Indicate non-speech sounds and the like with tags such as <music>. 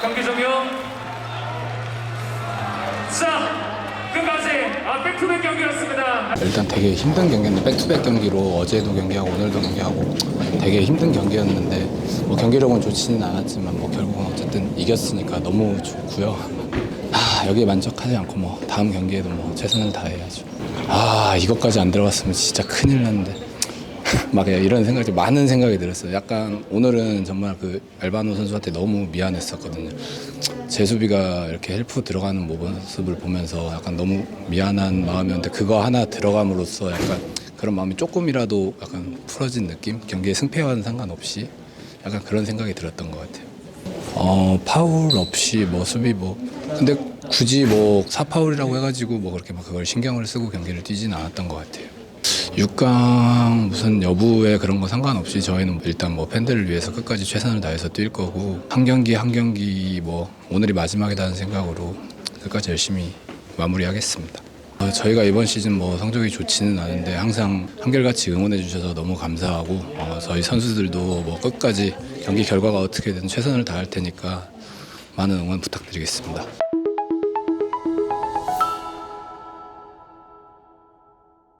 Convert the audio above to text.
경기 종료. 자, 끝까지 아, 백투백 경기였습니다. 일단 되게 힘든 경기였는데 백투백 경기로 어제도 경기하고 오늘도 경기하고 되게 힘든 경기였는데 뭐 경기력은 좋지는 않았지만 뭐 결국은 어쨌든 이겼으니까 너무 좋고요. 아 여기에 만족하지 않고 뭐 다음 경기에도 뭐 최선을 다해야죠. 아 이것까지 안 들어갔으면 진짜 큰일 났는데 <laughs> 막 그냥 이런 생각이 많은 생각이 들었어요. 약간 오늘은 정말 그 알바노 선수한테 너무 미안했었거든요. 제 수비가 이렇게 헬프 들어가는 모습을 보면서 약간 너무 미안한 마음이었는데 그거 하나 들어감으로써 약간 그런 마음이 조금이라도 약간 풀어진 느낌? 경기의 승패와는 상관없이 약간 그런 생각이 들었던 것 같아요. 어 파울 없이 뭐 수비 뭐 근데 굳이 뭐 사파울이라고 해가지고 뭐 그렇게 막 그걸 신경을 쓰고 경기를 뛰지는 않았던 것 같아요. 6강 무슨 여부에 그런 거 상관없이 저희는 일단 뭐 팬들을 위해서 끝까지 최선을 다해서 뛸 거고 한 경기 한 경기 뭐 오늘이 마지막이라는 생각으로 끝까지 열심히 마무리하겠습니다. 어, 저희가 이번 시즌 뭐 성적이 좋지는 않은데 항상 한결같이 응원해 주셔서 너무 감사하고 어, 저희 선수들도 뭐 끝까지 경기 결과가 어떻게든 최선을 다할 테니까 많은 응원 부탁드리겠습니다.